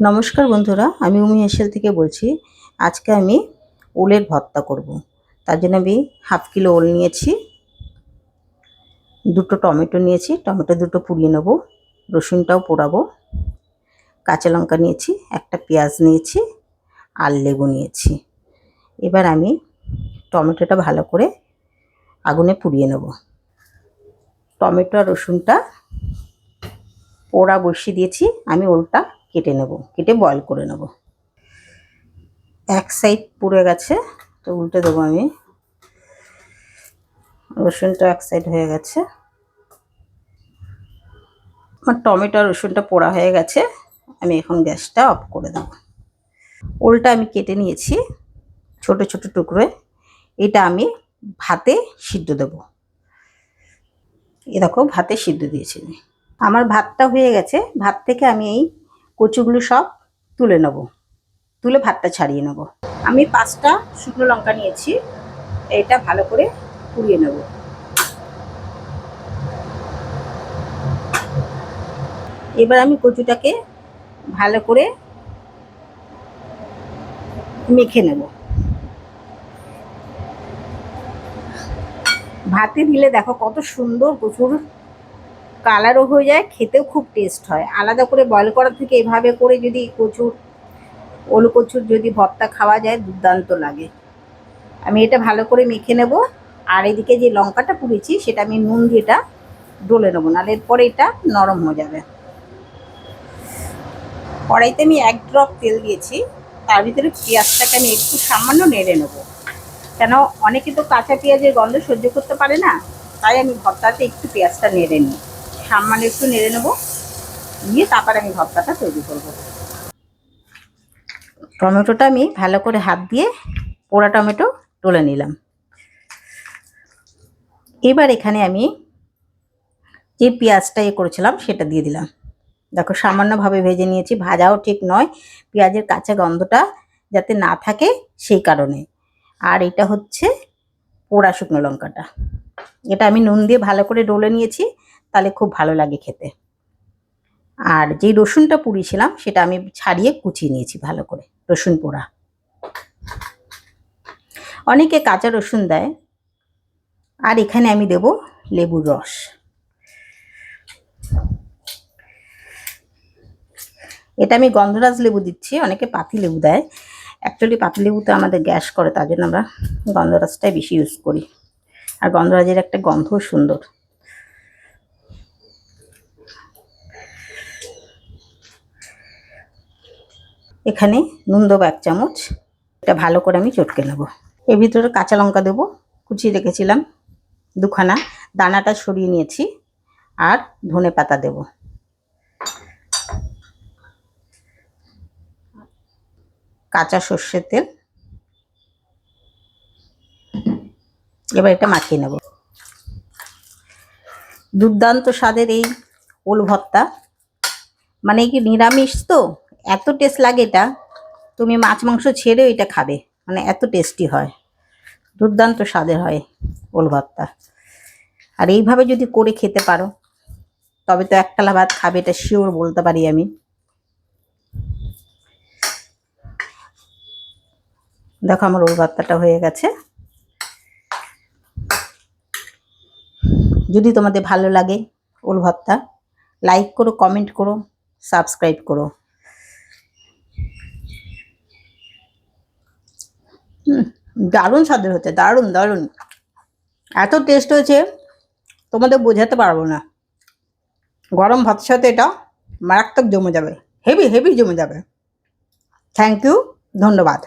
নমস্কার বন্ধুরা, আমি উমি হেসেল থেকে বলছি, আজকে আমি ওলের ভর্তা করব। তার জন্য আমি হাফ কিলো ওল নিয়েছি, দুটো টমেটো নিয়েছি, টমেটো দুটো পুড়িয়ে নেব, রসুনটাও পোড়াবো, কাঁচা লঙ্কা নিয়েছি, একটা পেঁয়াজ নিয়েছি, আর লেবু নিয়েছি এবার আমি টমেটোটা ভালো করে আগুনে পুড়িয়ে নেব টমেটো আর রসুনটা পোড়া বসিয়ে দিয়েছি, আমি ওলটা কেটে নেব, কেটে বয়ল করে নেব। এক সাইড পুড়ে গেছে, তো উল্টে দেবো আমি। রসুনটা এক সাইড হয়ে গেছে। আমার টমেটো আর রসুনটা পোড়া হয়ে গেছে, আমি এখন গ্যাসটা অফ করে দেবো। ওলটা আমি কেটে নিয়েছি, ছোট ছোট টুকরোয়। এটা আমি ভাতে সিদ্ধ দেব। এ দেখো, ভাতে সিদ্ধ দিয়েছি আমার ভাতটা হয়ে গেছে, ভাত থেকে আমি এই কচুগুলো সব তুলে নেব। তুলে ভাতটা ছাড়িয়ে নেব। আমি পাঁচটা শুকনো লঙ্কা নিয়েছি। এটা ভালো করে পুড়িয়ে নেব। এবার আমি কচুটাকে ভালো করে মেখে নেব। ভাতে দিলে দেখো কত সুন্দর কচুর কালারও হয়ে যায়, খেতেও খুব টেস্ট হয়। আলাদা করে বয়ল করার থেকে এভাবে করে যদি কচুর, ওলু কচুর যদি ভর্তা খাওয়া যায়, দুর্দান্ত লাগে। আমি এটা ভালো করে মেখে নেব। আর এদিকে যে লঙ্কাটা পুড়েছি, সেটা আমি নুন দিয়ে এটা ডলে নেব, নাহলে এরপরে এটা নরম হয়ে যাবে। কড়াইতে আমি এক ড্রপ তেল দিয়েছি, তার ভিতরে পেঁয়াজটাকে আমি একটু সামান্য নেড়ে নেব। কেন, অনেকে তো কাঁচা পেঁয়াজের গন্ধ সহ্য করতে পারে না, তাই আমি ভর্তাতে একটু পেঁয়াজটা নেড়ে নিই। সামান্য একটু নেড়ে নেব। নিয়ে তারপরে আমি ভর্তাটা তৈরি করব। টমেটোটা আমি ভালো করে হাত দিয়ে পোড়া টমেটো তুলে নিলাম। এবার এখানে আমি যে পেঁয়াজটা ইয়ে করেছিলাম সেটা দিয়ে দিলাম। দেখো, সামান্যভাবে ভেজে নিয়েছি। ভাজাও ঠিক নয়। পেঁয়াজের কাঁচা গন্ধটা যাতে না থাকে সেই কারণে। আর এটা হচ্ছে পোড়া শুকনো লঙ্কাটা। এটা আমি নুন দিয়ে ভালো করে ডলে নিয়েছি। তাহলে খুব ভালো লাগে খেতে। আর যেই রসুনটা পুড়িয়েছিলাম, সেটা আমি ছাড়িয়ে কুচিয়ে নিয়েছি ভালো করে, রসুন পোড়া। অনেকে কাঁচা রসুন দেয়, আর এখানে আমি দেব লেবুর রস। এটা আমি গন্ধরাজ লেবু দিচ্ছি, অনেকে পাতি লেবু দেয়। অ্যাকচুয়ালি পাতি লেবুতে আমাদের গ্যাস করে, তার জন্য আমরা গন্ধরাজটাই বেশি ইউজ করি। আর গন্ধরাজের একটা গন্ধও সুন্দর। এখানে নুন দেবো এক চামচ। এটা ভালো করে আমি চটকে নেব। এর ভিতরে কাঁচা লঙ্কা দেবো, কুচিয়ে রেখেছিলাম দুখানা। দানাটা সরিয়ে নিয়েছি আর ধনে পাতা দেব। কাঁচা সর্ষের তেল। এবার এটা মাখিয়ে নেব। দুর্দান্ত স্বাদের এই ওল ভর্তা। মানে কি নিরামিষ তো? এত টেস্ট লাগে এটা, তুমি মাছ মাংস ছেড়েও এটা খাবে। মানে এত টেস্টি হয়। দুর্দান্ত স্বাদের হয় ওল ভর্তা। আর এইভাবে যদি করে খেতে পারো, তবে তো একতলা ভাত খাবে, এটা শিওর বলতে পারি আমি। দেখো আমার ওল ভর্তাটা হয়ে গেছে। যদি তোমাদের ভালো লাগে ওল ভর্তা লাইক করো কমেন্ট করো সাবস্ক্রাইব করো। দারুণ স্বাদের হচ্ছে, দারুণ দারুণ। এত টেস্ট হয়েছে, তোমাদের বোঝাতে পারব না। গরম ভাতের সাথে এটা মারাত্মক জমে যাবে হেভি হেভি জমে যাবে। থ্যাংক ইউ ধন্যবাদ।